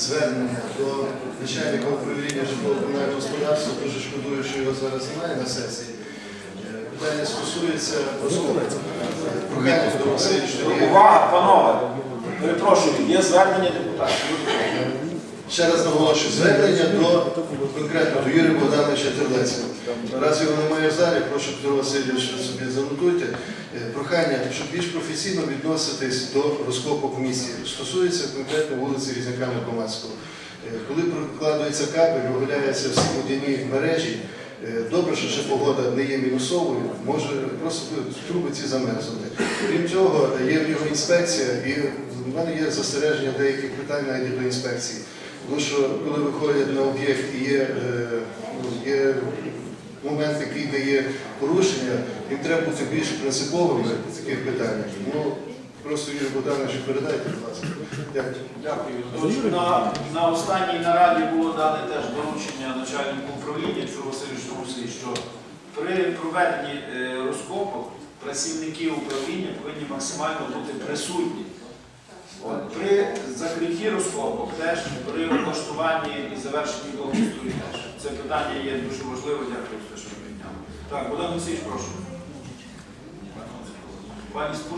звернення до начальника управління житлово-комунального господарства. Дуже шкодую, що його зараз немає на сесії. Е, Питання стосується. Прохання до Васильович, Увага, панове! Перепрошую, є звернення депутатів. Ще раз наголошую звернення до конкретно до Юрія Богдановича Терлецького. Раз його немає в залі, прошу Петро Васильович собі занотуйте. Е, Прохання, щоб більш професійно відноситись до розкопок в місті. Стосується конкретно вулиці Різняка Микомацького. Е, Коли прокладується кабель, виявляються всі водяні мережі. е, Добре, що ще погода не є мінусовою, може просто труби ці замерзнути. Крім цього, є в нього інспекція, і в мене є застереження деяких питань навіть до інспекції. Тому що коли виходять на об'єкт і є, е, ну, є момент, який дає порушення, їм треба бути більш принциповими в таких питаннях. Тому просто Юрій Богданович передайте, будь ласка. Дякую. Дякую. На, на останній нараді було дане теж доручення начальнику управління Васильовичу Русі, що при проведенні е, розкопок працівники управління повинні максимально бути присутні. От, при закритті розкопок теж при облаштуванні і завершенні благоустрою теж. Це питання є дуже важливе. Дякую, що ви. Так, Богдан Олексійович, прошу. Пані Спурс.